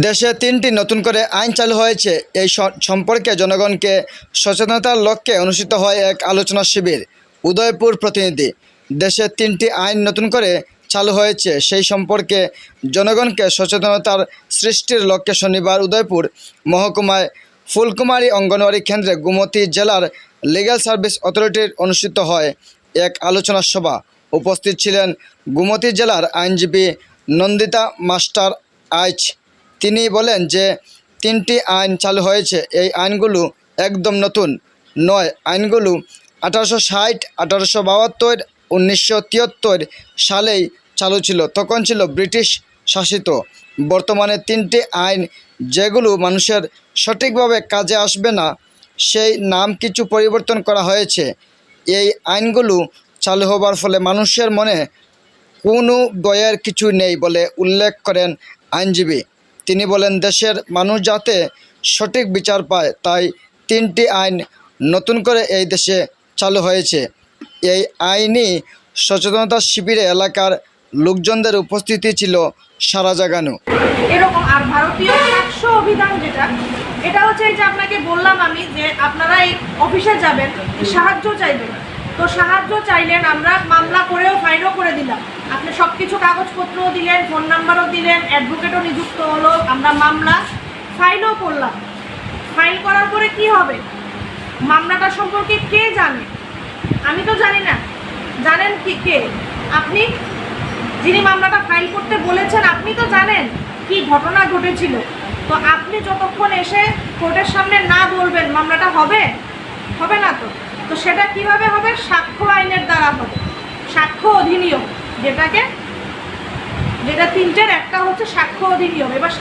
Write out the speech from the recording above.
দেশে তিনটি নতুন করে আইন চালু হয়েছে। এই সম্পর্কে জনগণকে সচেতনতার লক্ষ্যে অনুষ্ঠিত হয় এক আলোচনা শিবির, উদয়পুর প্রতিনিধি। দেশে তিনটি আইন নতুন করে চালু হয়েছে, সেই সম্পর্কে জনগণকে সচেতনতার সৃষ্টির লক্ষ্যে শনিবার উদয়পুর মহকুমায় ফুলকুমারী অঙ্গনওয়াড়ি কেন্দ্রে গুমতি জেলার লিগ্যাল সার্ভিস অথরিটির অনুষ্ঠিত হয় এক আলোচনা সভা। উপস্থিত ছিলেন গুমতি জেলার আইনজীবী নন্দিতা মাস্টার আইচ। তিনি বলেন যে তিনটি আইন চালু হয়েছে। এই আইনগুলো একদম নতুন। নয়, আইনগুলো আঠারোশো ষাট, আঠারোশো বাহাত্তর, উনিশশো তিয়াত্তর সালেই চালু ছিল। তখন ছিল ব্রিটিশ শাসিত। বর্তমানে তিনটি আইন যেগুলো মানুষের সঠিকভাবে কাজে আসবে না, সেই নাম কিছু পরিবর্তন করা হয়েছে। এই আইনগুলো চালু হবার ফলে মানুষের মনে কোনো বয়ের কিছু নেই বলে উল্লেখ করেন আইনজীবী। তিনি বলেন, দেশের মানুষ যাতে সঠিক বিচার পায়, তাই তিনটি আইন নতুন করে এই দেশে চালু হয়েছে। এই আইনি সচেতনতা শিবিরে এলাকার লোকজনদের উপস্থিতি ছিল সারা জাগানো। এরকম আর ভারতীয় সাতশো অভিধান যেটা এটা হচ্ছে এই যে আপনাকে বললাম আমি যে আপনারা এই অফিসে যাবেন, সাহায্য চাইবেন। তো সাহায্য চাইলেন, আমরা মামলা করেও ফাইনও করে দিলাম। আপনি সব কিছু কাগজপত্রও দিলেন ফোন নাম্বারও দিলেন অ্যাডভোকেটও নিযুক্ত হলো, আমরা মামলা ফাইলও করলাম। ফাইল করার পরে কি হবে? মামলাটা সম্পর্কে কে জানে? আমি তো জানি না। জানেন কি কে? আপনি? যিনি মামলাটা ফাইল করতে বলেছেন, আপনি তো জানেন কি ঘটনা ঘটেছিল। তো আপনি যতক্ষণ এসে কোর্টের সামনে না বলবেন, মামলাটা হবে? হবে না তো? তো সেটা কীভাবে হবে? সাক্ষ্য আইনের দ্বারা হবে। সাক্ষ্য অধিনিয়ম, যেটাকে যেটা তিনটের একটা হচ্ছে সাক্ষ্য অধিনিয়ম। এবার